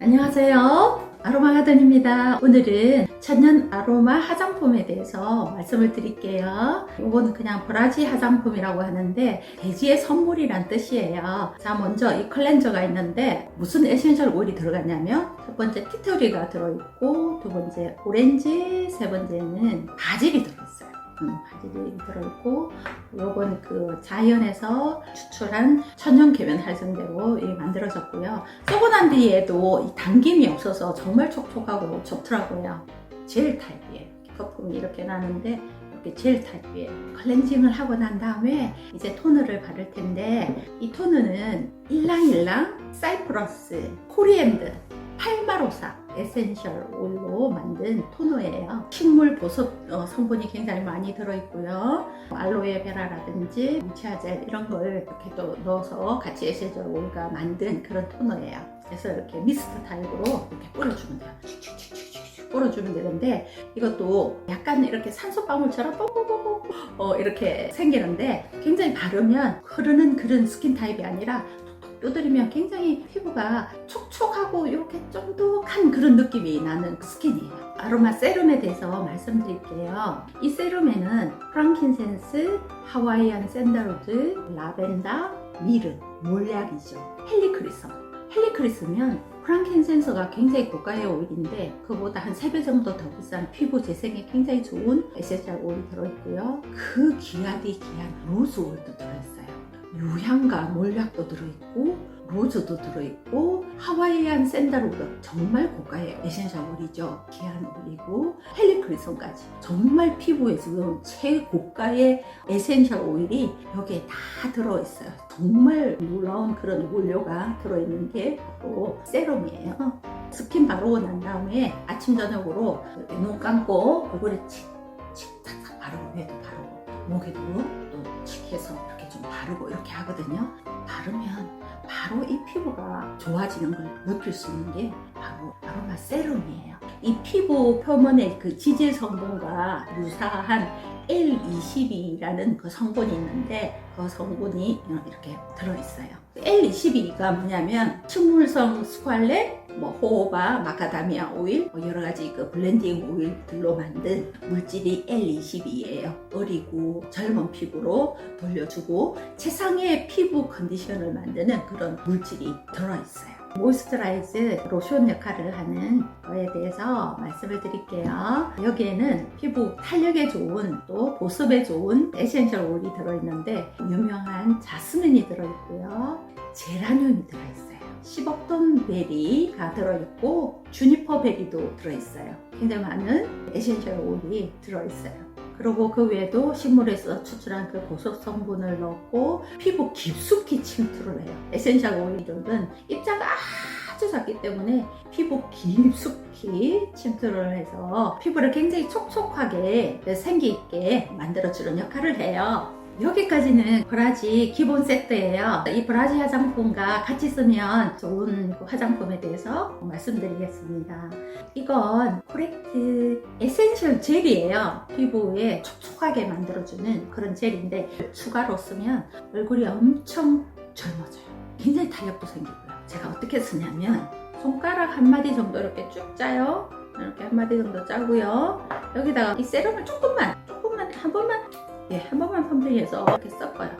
안녕하세요. 아로마 가든입니다. 오늘은 천연 아로마 화장품에 대해서 말씀을 드릴게요. 이거는 그냥 브라지 화장품이라고 하는데 돼지의 선물이란 뜻이에요. 자, 먼저 이 클렌저가 있는데 무슨 에센셜 오일이 들어갔냐면 첫 번째 티터리가 들어있고 두 번째 오렌지, 세 번째는 바질이 들어있어요. 음, 바질이 들어있고 요건 그 자연에서 추출한 천연 계면 활성제로 이 만들어졌고요. 쓰고 난 뒤에도 이 당김이 없어서 정말 촉촉하고 좋더라고요. 젤 타입이에요. 거품이 이렇게 나는데 이렇게 젤 타입이에요. 클렌징을 하고 난 다음에 이제 토너를 바를 텐데 이 토너는 일랑일랑 사이프러스 코리앤드 팔마로사 에센셜 오일로 만든 토너예요. 식물 보습 어, 성분이 굉장히 많이 들어있고요. 알로에 베라라든지 무치아젤 이런 걸 이렇게 또 넣어서 같이 에센셜 오일과 만든 그런 토너예요. 그래서 이렇게 미스트 타입으로 이렇게 뿌려주면 돼요. 뿌려주면 되는데 이것도 약간 이렇게 산소방울처럼 뽕뽕뽕뽕 어, 이렇게 생기는데 굉장히 바르면 흐르는 그런 스킨 타입이 아니라 두드리면 굉장히 피부가 촉촉하고 이렇게 쫀득한 그런 느낌이 나는 그 스킨이에요. 아로마 세럼에 대해서 말씀드릴게요. 이 세럼에는 프랑킨센스, 하와이안 샌달우드, 라벤더, 미르, 몰약이죠. 헬리크리섬. 헬리크리스면 프랑킨센서가 굉장히 고가의 오일인데 그보다 한 3배 정도 더 비싼 피부 재생에 굉장히 좋은 에센셜 오일이 들어있고요. 그 귀하디 귀한 로즈 오일도 들어있어요. 유향과 몰약도 들어있고 로즈도 들어있고 하와이안 샌달우드 정말 고가의 에센셜 오일이죠. 귀한 오일이고 헬리크리슨까지 정말 피부에 지금 최고가의 에센셜 오일이 여기에 다 들어있어요. 정말 놀라운 그런 원료가 들어있는 게 바로 세럼이에요. 스킨 바르고 난 다음에 아침 저녁으로 눈 감고 얼굴에 칙칙 탁탁 바르고 바르고 목에도 또 칙 해서 이렇게 좀 바르고 이렇게 하거든요. 바르면 바로 이 피부가 좋아지는 걸 느낄 수 있는 게 바로 아로마 세럼이에요. 이 피부 표면의 그 지질 성분과 유사한 L22라는 그 성분이 있는데 그 성분이 이렇게 들어있어요. L22가 뭐냐면 식물성 스칼렛, 뭐 호호바, 마카다미아 오일, 뭐 여러 가지 그 블렌딩 오일들로 만든 물질이 L22예요. 어리고 젊은 피부로 돌려주고 최상의 피부 컨디션을 만드는 그런 물질이 들어있어요. 모이스처라이즈 로션 역할을 하는 거에 대해서 말씀을 드릴게요. 여기에는 피부 탄력에 좋은 또 보습에 좋은 에센셜 오일이 들어있는데 유명한 자스민이 들어있고요. 제라늄이 들어있어요. 10억돈 베리가 들어있고 주니퍼 베리도 들어있어요. 굉장히 많은 에센셜 오일이 들어있어요. 그리고 그 외에도 식물에서 추출한 그 보습 성분을 넣고 피부 깊숙이 침투를 해요. 에센셜 오일은 입자가 아주 작기 때문에 피부 깊숙이 침투를 해서 피부를 굉장히 촉촉하게 생기 있게 만들어주는 역할을 해요. 여기까지는 브라지 기본 세트예요. 이 브라지 화장품과 같이 쓰면 좋은 그 화장품에 대해서 말씀드리겠습니다. 이건 코렉트 에센셜 젤이에요. 피부에 촉촉하게 만들어주는 그런 젤인데 추가로 쓰면 얼굴이 엄청 젊어져요. 굉장히 탄력도 생기고요. 제가 어떻게 쓰냐면 손가락 한 마디 정도 이렇게 쭉 짜요. 이렇게 한 마디 정도 짜고요. 여기다가 이 세럼을 조금만, 조금만 한 번만 예, 한 번만 펌핑해서 이렇게 섞어요.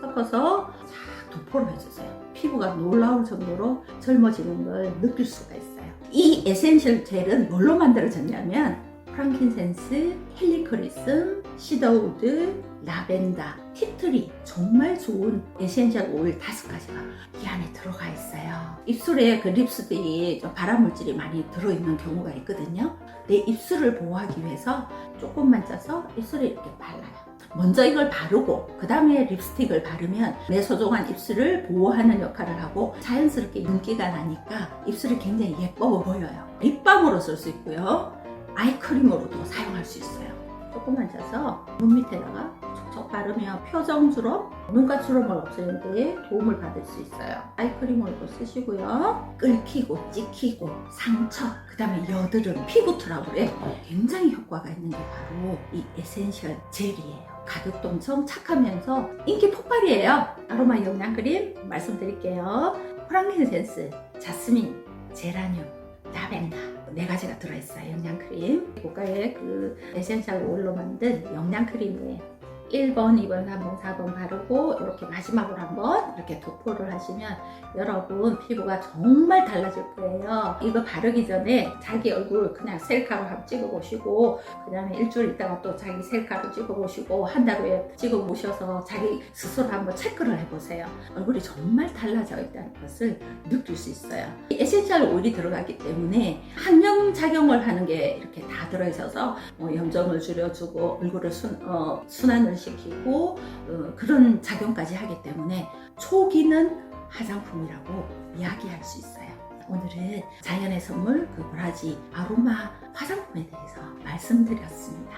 섞어서 싹 도포를 해주세요. 피부가 놀라울 정도로 젊어지는 걸 느낄 수가 있어요. 이 에센셜 젤은 뭘로 만들어졌냐면 프랑킨센스, 헬리크리슨, 시더우드, 라벤더, 티트리 정말 좋은 에센셜 오일 다섯 가지가 이 안에 들어가 있어요. 입술에 그 립스틱이 좀 발암 물질이 많이 들어있는 경우가 있거든요. 내 입술을 보호하기 위해서 조금만 짜서 입술에 이렇게 발라요. 먼저 이걸 바르고 그 다음에 립스틱을 바르면 내 소중한 입술을 보호하는 역할을 하고 자연스럽게 윤기가 나니까 입술이 굉장히 예뻐 보여요. 립밤으로 쓸 수 있고요. 아이크림으로도 사용할 수 있어요. 조금만 짜서 눈 밑에다가 촉촉 바르면 표정 주름, 눈가 주름을 없애는 데 도움을 받을 수 있어요. 아이크림으로도 쓰시고요. 끓기고 찍히고 상처, 그 다음에 여드름, 피부 트러블에 굉장히 효과가 있는 게 바로 이 에센셜 젤이에요. 가격도 엄청 착하면서 인기 폭발이에요. 아로마 영양 크림 말씀드릴게요. 프랑킨센스, 자스민, 제라늄, 라벤더 네 가지가 들어있어요. 영양크림. 고가의 그 에센셜 오일로 만든 영양크림이에요. 1번, 2번, 3번, 4번 바르고 이렇게 마지막으로 한번 이렇게 도포를 하시면 여러분 피부가 정말 달라질 거예요. 이거 바르기 전에 자기 얼굴 그냥 셀카로 한번 찍어보시고 그 다음에 일주일 있다가 또 자기 셀카로 찍어보시고 한 달 후에 찍어보셔서 자기 스스로 한번 체크를 해보세요. 얼굴이 정말 달라져 있다는 것을 느낄 수 있어요. 이 에센셜 오일이 들어가기 때문에 항염 작용을 하는 게 이렇게 다 들어있어서 뭐 염점을 줄여주고 얼굴을 순, 어, 순환을 시키고 어, 그런 작용까지 하기 때문에 초기는 화장품이라고 이야기할 수 있어요. 오늘은 자연의 선물 그 브라지 아로마 화장품에 대해서 말씀드렸습니다.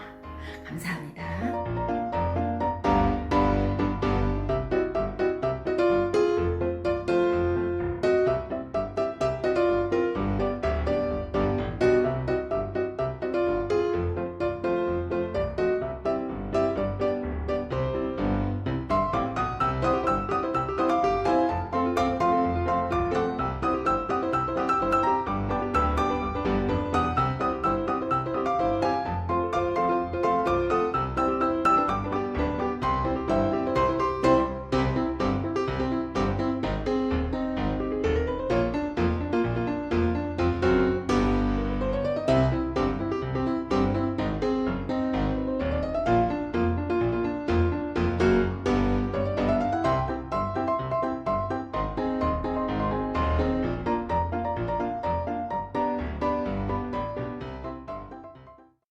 감사합니다.